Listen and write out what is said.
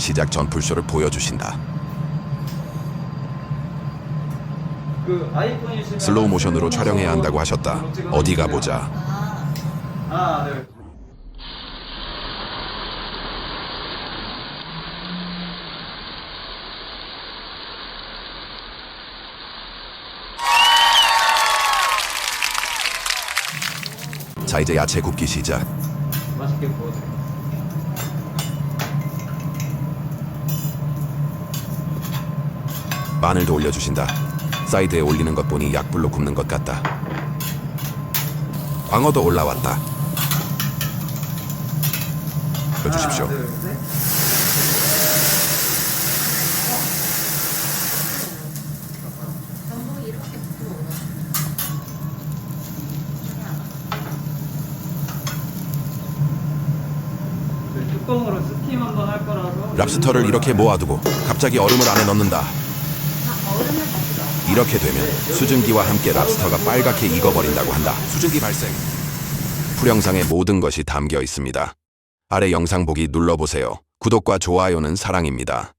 시작 전 불쇼를 보여주신다. 그 슬로우 모션으로 촬영해야 한다고 하셨다. 어디 가보자. 하나, 둘. 자 이제 야채 굽기 시작. 맛있게 구워드릴게요. 마늘도 올려주신다. 사이드에 올리는 것 보니 약불로 굽는 것 같다. 광어도 올라왔다. 보여주십시오. 하나, 둘, 셋. 전복 이렇게 부풀어 오나? 그 뚜껑으로 스팀 한번 할 거라서 랍스터를 이렇게 모아두고 갑자기 얼음을 안에 넣는다. 이렇게 되면 수증기와 함께 랍스터가 빨갛게 익어버린다고 한다. 수증기 발생. 풀영상의 모든 것이 담겨 있습니다. 아래 영상 보기 눌러보세요. 구독과 좋아요는 사랑입니다.